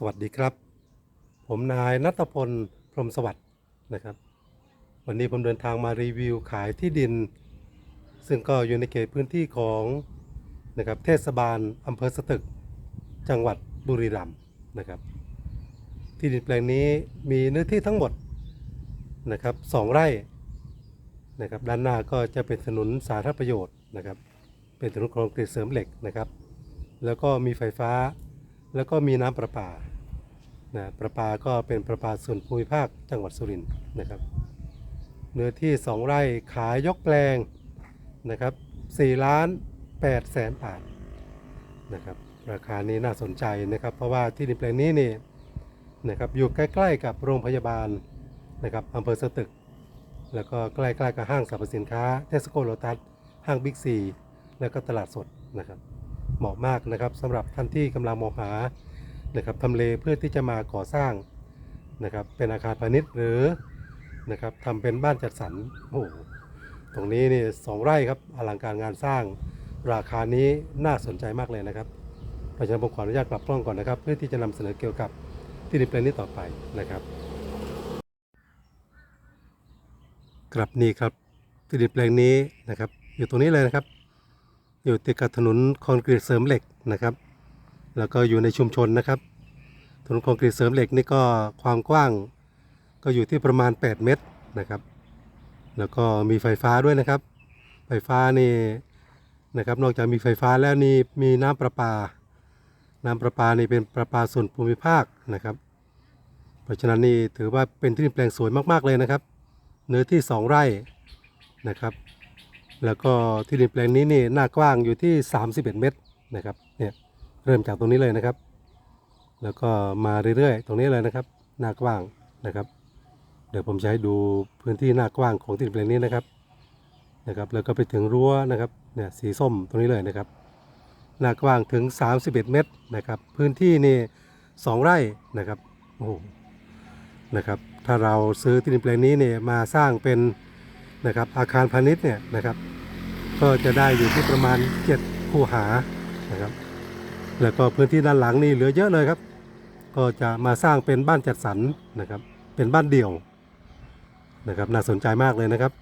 สวัสดีครับ ผมนายนัทพลพรมสวัสดิ์นะครับ วันนี้ผมเดินทางมารีวิวขายที่ดิน ซึ่งก็อยู่ในเขตพื้นที่ของนะครับเทศบาลอำเภอสตึก จังหวัดบุรีรัมย์นะครับ ที่ดินแปลงนี้มีเนื้อที่ทั้งหมดนะครับสองไร่นะครับด้านหน้าก็จะเป็นถนนสาธารณประโยชน์นะครับ เป็นถนนคอนกรีตเสริมเหล็กนะครับ แล้วก็มีไฟฟ้า แล้วก็มีน้ำประปานะประปาก็เป็นประปาส่วนภูมิภาคจังหวัดสุรินทร์นะครับ เนื้อที่ 2 ไร่ขายยกแปลงนะครับ4ล้าน8แสนบาทนะครับราคานี้น่าสนใจนะครับ เพราะว่าที่ดินแปลงนี้นี่นะครับอยู่ใกล้ๆกับโรงพยาบาลนะครับอำเภอสตึก แล้วก็ใกล้ๆกับห้างสรรพสินค้าเทสโก้โลตัสห้างบิ๊กซี แล้วก็ตลาดสดนะครับ เหมาะมากนะครับสำหรับท่านที่กำลังมองหานะครับทำเลเพื่อที่จะมาก่อสร้างนะครับเป็นอาคารพาณิชย์หรือนะครับทำเป็นบ้านจัดสรรโอ้โหตรงนี้นี่สองไร่ครับอลังการงานสร้างราคานี้น่าสนใจมากเลยนะครับเพราะฉะนั้นผมขออนุญาตกลับกล้องก่อนนะครับ เพื่อที่จะนำเสนอเกี่ยวกับที่ดินแปลงนี้ต่อไปนะครับครับนี่ครับที่ดินแปลงนี้นะครับ อยู่ตรงนี้เลยนะครับ อยู่ติดกับถนนคอนกรีตเสริมเหล็กนะครับ แล้วก็อยู่ในชุมชนนะครับ ถนนคอนกรีตเสริมเหล็กนี่ก็ความกว้างก็อยู่ที่ประมาณ 8 เมตรนะครับ แล้วก็มีไฟฟ้าด้วยนะครับ ไฟฟ้านี่นะครับ นอกจากมีไฟฟ้าแล้วนี่มีน้ำประปา น้ำประปานี่เป็นประปาส่วนภูมิภาคนะครับ เพราะฉะนั้นนี่ถือว่าเป็นที่ดินแปลงสวยมากๆเลยนะครับ เนื้อที่ 2 ไร่นะครับ แล้วก็ที่ดินแปลงนี้นี่หน้ากว้างอยู่ที่ 31 เมตรนะครับเนี่ยเริ่มจากตรงนี้เลยนะครับ แล้วก็มาเรื่อยๆ ตรงนี้เลยนะครับ หน้ากว้างนะครับ เดี๋ยวผมจะให้ดูพื้นที่หน้ากว้างของที่ดินแปลงนี้นะครับนะครับแล้วก็ไปถึงรั้วนะครับเนี่ยสีส้มตรงนี้เลยนะครับ หน้ากว้างถึง 31 เมตรนะครับ พื้นที่นี่2ไร่นะครับโอ้โหนะครับถ้าเราซื้อที่ดินแปลงนี้เนี่ยมาสร้างเป็น นะครับอาคารพาณิชย์เนี่ยนะครับ ก็จะได้อยู่ที่ประมาณ 7 คูหานะครับ แล้วก็พื้นที่ด้านหลังนี่เหลือเยอะเลยครับ ก็จะมาสร้างเป็นบ้านจัดสรรนะครับ เป็นบ้านเดี่ยวนะครับน่าสนใจมากเลยนะครับ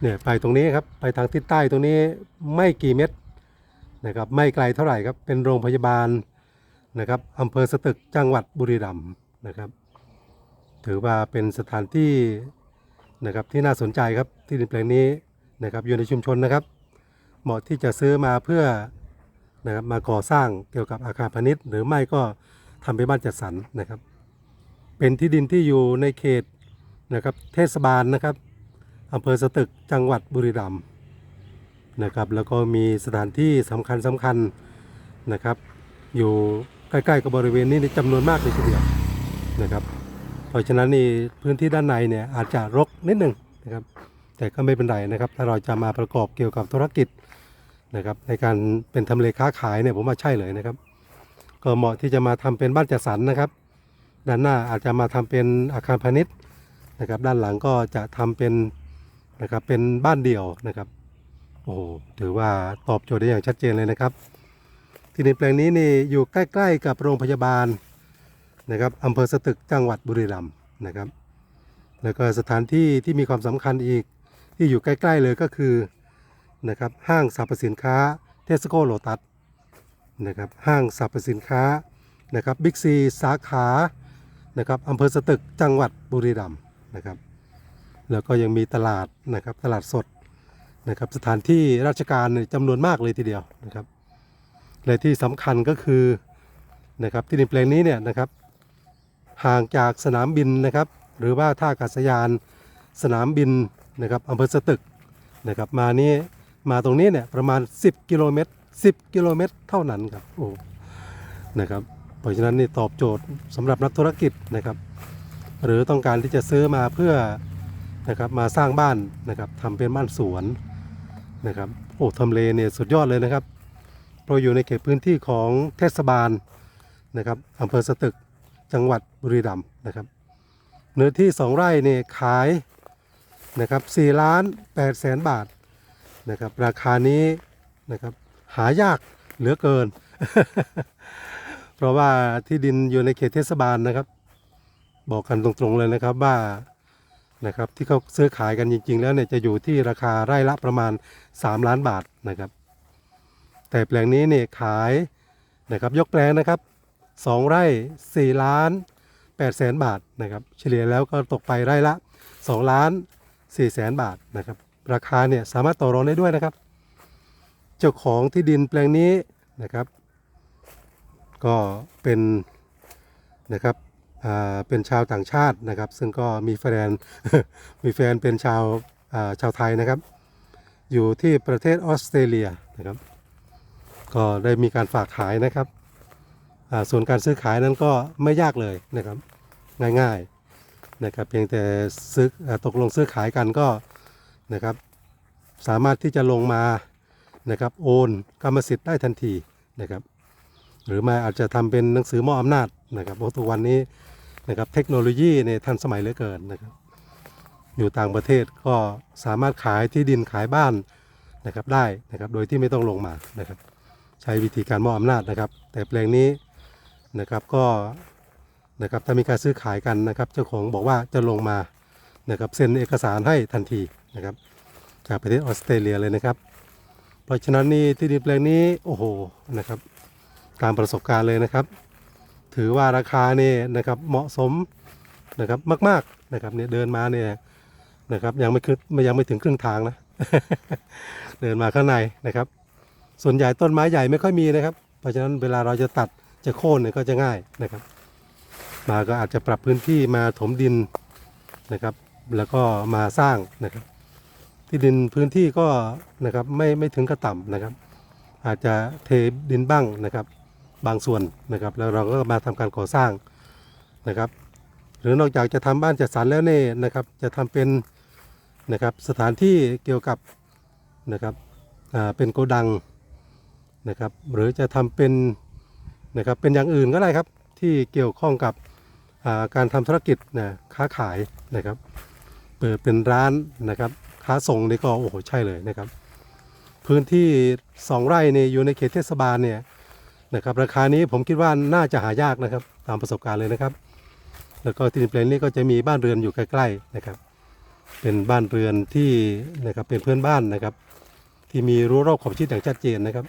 เนี่ยไปตรงนี้ครับไปทางทิศใต้ตรงนี้ไม่กี่เมตรนะครับไม่ไกลเท่าไหร่ครับเป็นโรงพยาบาลนะครับอำเภอสตึกจังหวัดบุรีรัมย์นะครับ ถือว่าเป็นสถานที่ นะครับที่น่าสนใจครับที่ดินแปลงนี้นะครับอยู่ในชุมชนนะครับ เหมาะที่จะซื้อมาเพื่อนะครับมาก่อสร้างเกี่ยวกับอาคารพาณิชย์ หรือไม่ก็ทำเป็นบ้านจัดสรรนะครับ เป็นที่ดินที่อยู่ในเขตนะครับเทศบาลนะครับอำเภอสตึกจังหวัดบุรีรัมย์นะครับแล้วก็มีสถานที่สำคัญสำคัญนะครับ อยู่ใกล้ๆกับบริเวณนี้ในจำนวนมากเลยทีเดียวนะครับ เพราะฉะนั้นนี่พื้นที่ด้านในเนี่ยอาจจะรกนิดหนึ่งนะครับ แต่ก็ไม่เป็นไรนะครับ ถ้าเราจะมาประกอบเกี่ยวกับธุรกิจนะครับในการเป็นทำเลค้าขายเนี่ยผมว่าใช่เลยนะครับ ก็เหมาะที่จะมาทำเป็นบ้านจัดสรรนะครับ ด้านหน้าอาจจะมาทำเป็นอาคารพาณิชย์นะครับ ด้านหลังก็จะทำเป็นนะครับเป็นบ้านเดี่ยวนะครับโอ้โหถือว่าตอบโจทย์ได้อย่างชัดเจนเลยนะครับ ที่ดินแปลงนี้นี่อยู่ใกล้ ๆ กับโรงพยาบาล นะครับอำเภอสตึกจังหวัดบุรีรัมย์นะครับ แล้วก็สถานที่ที่มีความสำคัญอีกที่อยู่ใกล้ ๆเลยก็คือนะครับห้างสรรพสินค้าเทสโก้โลตัสนะครับห้างสรรพสินค้านะครับบิ๊กซีสาขานะครับอำเภอสตึกจังหวัดบุรีรัมย์นะครับแล้วก็ยังมีตลาดนะครับตลาดสดนะครับสถานที่ราชการเนี่ยจำนวนมากเลยทีเดียวนะครับและที่สำคัญก็คือนะครับที่ดินแปลงนี้เนี่ยนะครับ ห่างจากสนามบินนะครับ หรือว่าท่าอากาศยานสนามบินนะครับอำเภอสตึกนะครับมานี้มาตรงนี้เนี่ยประมาณ 10 กิโลเมตร 10 กิโลเมตรเท่านั้นครับโอ้นะครับเพราะฉะนั้นนี่ตอบโจทย์สำหรับนักธุรกิจนะครับ หรือต้องการที่จะซื้อมาเพื่อนะครับมาสร้างบ้านนะครับทำเป็นบ้านสวนนะครับโอ้ทำเลเนี่ยสุดยอดเลยนะครับเพราะอยู่ในเขตพื้นที่ของเทศบาลนะครับอำเภอสตึก จังหวัดบุรีรัมย์นะครับ เนื้อที่ 2 ไร่เนี่ยขายนะครับ4ล้าน8แสนบาทนะครับ ราคานี้นะครับหายากเหลือเกิน เพราะว่าที่ดินอยู่ในเขตเทศบาลนะครับ บอกกันตรงๆเลยนะครับว่านะครับที่เขาซื้อขายกันจริง ๆ แล้วเนี่ยจะอยู่ที่ราคาไร่ละประมาณ 3 ล้านบาทนะครับ แต่แปลงนี้เนี่ยขายนะครับยกแปลงนะครับ 2 ไร่ 4 ล้าน8แสนบาทนะครับเฉลี่ยแล้วก็ตกไปไร่ละ 2 ล้าน4แสนบาทนะครับราคาเนี่ยสามารถต่อรองได้ด้วยนะครับ เจ้าของที่ดินแปลงนี้นะครับ ก็เป็นนะครับอ่าเป็นชาวต่างชาตินะครับ ซึ่งก็มีแฟนมีแฟนเป็นชาวอ่าชาวไทยนะครับ อยู่ที่ประเทศออสเตรเลียนะครับ ก็ได้มีการฝากขายนะครับ ส่วนการซื้อขายนั้นก็ไม่ยากเลยนะครับง่ายๆนะครับเพียงแต่ซื้อตกลงซื้อขายกันก็นะครับสามารถที่จะลงมานะครับโอนกรรมสิทธิ์ได้ทันทีนะครับหรือไม่อาจจะทำเป็นหนังสือมอบอำนาจนะครับเพราะทุกวันนี้นะครับเทคโนโลยีเนี่ยทันสมัยเหลือเกินนะครับอยู่ต่างประเทศก็สามารถขายที่ดินขายบ้านนะครับได้นะครับโดยที่ไม่ต้องลงมานะครับใช้วิธีการมอบอำนาจนะครับ แต่แปลงนี้ นะครับก็นะครับถ้ามีการซื้อขายกันนะครับ เจ้าของบอกว่าจะลงมานะครับเซ็นเอกสารให้ทันทีนะครับ จากประเทศออสเตรเลียเลยนะครับ เพราะฉะนั้นนี่ที่ดินแปลงนี้โอ้โหนะครับ ตามประสบการณ์เลยนะครับ ถือว่าราคานี่นะครับเหมาะสมนะครับมากๆนะครับเนี่ยเดินมาเนี่ยนะครับยังไม่ขึ้นยังไม่ถึงครึ่งทางนะ เดินมาข้างในนะครับ ส่วนใหญ่ต้นไม้ใหญ่ไม่ค่อยมีนะครับ เพราะฉะนั้นเวลาเราจะตัด จะโค่นเนี่ยก็จะง่ายนะครับ มาก็อาจจะปรับพื้นที่มาถมดินนะครับ แล้วก็มาสร้างนะครับ ที่ดินพื้นที่ก็นะครับไม่ไม่ถึงกระต่ำนะครับ อาจจะเทดินบ้างนะครับ บางส่วนนะครับ แล้วเราก็มาทำการก่อสร้างนะครับ หรือนอกจากจะทำบ้านจัดสรรแล้วเนี่ยนะครับ จะทำเป็นนะครับสถานที่เกี่ยวกับนะครับเป็นโกดังนะครับ หรือจะทำเป็น นะครับเป็นอย่างอื่นก็ได้ครับที่เกี่ยวข้องกับาการทำธุรกิจนะค้าขายนะครับเปิดเป็นร้านนะครับค้าส่งนี่ก็โอ้โหใช่เลยนะครับพื้นที่ 2 ไร่เนี่ยอยู่ในเขตเทศบาลเนี่ยนะครับราคานี้ผมคิดว่าน่าจะหายากนะครับตามประสบการณ์เลยนะครับ แล้วก็ที่ดินแปลงนี้ก็จะมีบ้านเรือนอยู่ใกล้ๆนะครับ เป็นบ้านเรือนที่นะครับเป็นเพื่อนบ้านนะครับ ที่มีรั้วรอบขอบชิดอย่างชัดเจนนะครับ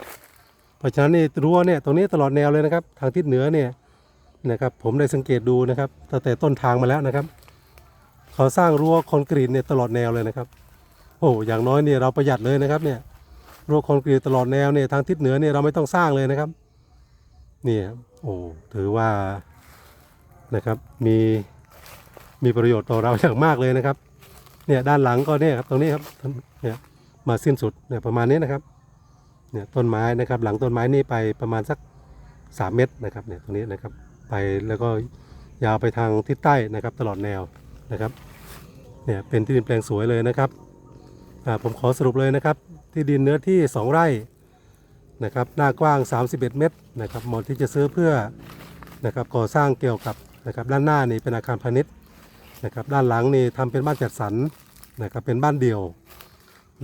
เพราะฉะนั้นนี่รั้วเนี่ยตรงนี้ตลอดแนวเลยนะครับ ทางทิศเหนือเนี่ยนะครับผมได้สังเกตดูนะครับตั้งแต่ต้นทางมาแล้วนะครับเขาสร้างรั้วคอนกรีตเนี่ยตลอดแนวเลยนะครับโอ้อย่างน้อยเนี่ยเราประหยัดเลยนะครับเนี่ยรั้วคอนกรีตตลอดแนวเนี่ยทางทิศเหนือเนี่ยเราไม่ต้องสร้างเลยนะครับเนี่ยโอ้ถือว่านะครับมีมีประโยชน์ต่อเราอย่างมากเลยนะครับเนี่ยด้านหลังก็เนี่ยครับตรงนี้ครับเนี่ยมาสิ้นสุดเนี่ยประมาณนี้นะครับ เนี่ยต้นไม้นะครับ หลังต้นไม้นี่ไปประมาณสัก 3 เมตรนะครับเนี่ยตรงนี้นะครับไปแล้วก็ยาวไปทางทิศใต้นะครับ ตลอดแนวนะครับเนี่ยเป็นที่ดินแปลงสวยเลยนะครับผมขอสรุปเลยนะครับ ที่ดินเนื้อที่ 2 ไร่นะครับหน้ากว้าง 31 เมตรนะครับเหมาะที่จะซื้อเพื่อนะครับก่อสร้างเกี่ยวกับนะครับด้านหน้านี่เป็นอาคารพาณิชย์นะครับด้านหลังนี่ทำเป็นบ้านจัดสรรนะครับเป็นบ้านเดี่ยว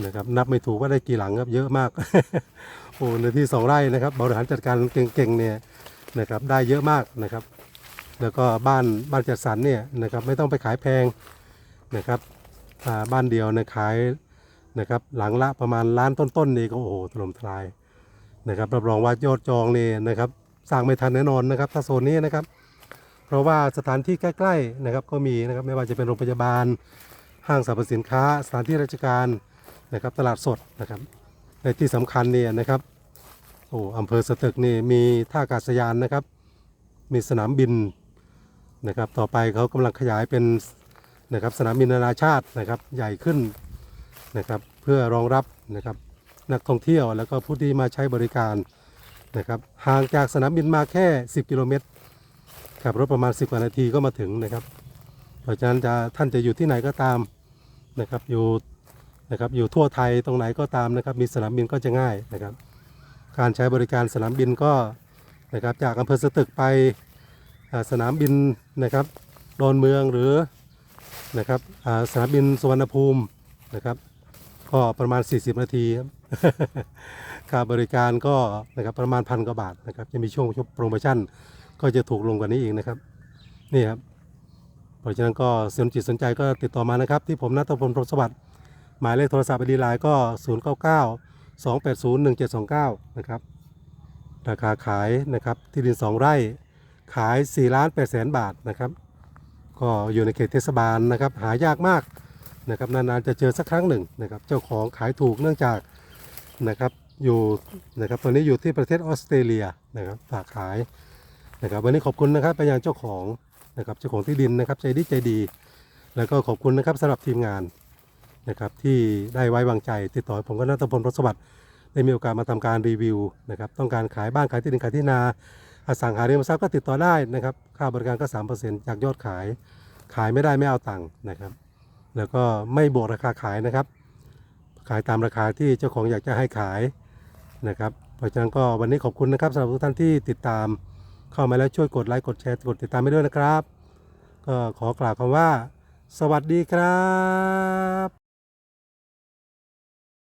นะครับนับไม่ถูกว่าได้กี่หลังครับเยอะมาก โอ้เนื้อที่2ไร่นะครับบริหารจัดการเก่งๆเนี่ยนะครับได้เยอะมากนะครับ แล้วก็บ้านบ้านจัดสรรเนี่ยนะครับไม่ต้องไปขายแพงนะครับบ้านเดียวเนี่ยขายนะครับหลังละประมาณล้านต้นๆนี่ก็โอ้โหถล่มทลายนะครับรับรองว่ายอดจองนี่นะครับสร้างไม่ทันแน่นอนนะครับถ้าโซนนี้นะครับ เพราะว่าสถานที่ใกล้ๆนะครับก็มีนะครับไม่ว่าจะเป็นโรงพยาบาลห้างสรรพสินค้า สถานที่ราชการ นะครับตลาดสดนะครับในที่สำคัญเนี่ยนะครับโอ้อำเภอสตึกนี่มีท่าอากาศยานนะครับ มีสนามบินนะครับ ต่อไปเขากำลังขยายเป็นนะครับสนามบินนานาชาตินะครับใหญ่ขึ้นนะครับ เพื่อรองรับนะครับนักท่องเที่ยวแล้วก็ผู้ที่มาใช้บริการนะครับห่างจากสนามบินมาแค่ 10 กิโลเมตรขับรถประมาณ 10กว่านาทีก็มาถึงนะครับ เพราะฉะนั้นจะท่านจะอยู่ที่ไหนก็ตามนะครับอยู่ นะครับอยู่ทั่วไทยตรงไหนก็ตามนะครับ มีสนามบินก็จะง่ายนะครับ การใช้บริการสนามบินก็นะครับจากอำเภอสตึกไปสนามบินนะครับดอนเมืองหรือนะครับสนามบินสุวรรณภูมินะครับ ก็ประมาณ 40 นาทีครับค่าบริการก็นะครับประมาณพันกว่าบาทนะครับจะมีช่วงโปรโมชั่นก็จะถูกลงกว่านี้อีกนะครับนี่ครับเพราะฉะนั้นก็สนจิตสนใจก็ติดต่อมานะครับ ที่ผมนัทพลพรมสวัสดิ์ หมายเลขโทรศัพท์อดีไลน์ก็ 0 9 9 2 8 0 1 7 2 9 นะครับ ราคาขายนะครับที่ดิน 2 ไร่ขาย4ล้าน8แสนบาทนะครับ ก็อยู่ในเขตเทศบาลนะครับ หายากมากนะครับนานๆจะเจอสักครั้งหนึ่งนะครับ เจ้าของขายถูกเนื่องจากนะครับอยู่นะครับตอนนี้อยู่ที่ประเทศออสเตรเลียนะครับฝากขายนะครับ วันนี้ขอบคุณนะครับไปยังเจ้าของนะครับเจ้าของที่ดินนะครับใจดีใจดี แล้วก็ขอบคุณนะครับสำหรับทีมงาน นะครับที่ได้ไว้วางใจติดต่อผมก็นัทพลรสวัสดิ์ได้มีโอกาสมาทำการรีวิวนะครับต้องการขายบ้านขายที่ดินขายที่นาอสังหาริมทรัพย์ก็ติดต่อได้นะครับค่าบริการก็3%จากยอดขาย ขายไม่ได้ไม่เอาตังค์นะครับ แล้วก็ไม่บวกราคาขายนะครับ ขายตามราคาที่เจ้าของอยากจะให้ขายนะครับเพราะฉะนั้นก็วันนี้ขอบคุณนะครับสำหรับทุกท่านที่ติดตามเข้ามาแล้วช่วยกดไลค์กดแชร์กดติดตามไปด้วยนะครับ ก็ขอกล่าวคำว่า สวัสดีครับ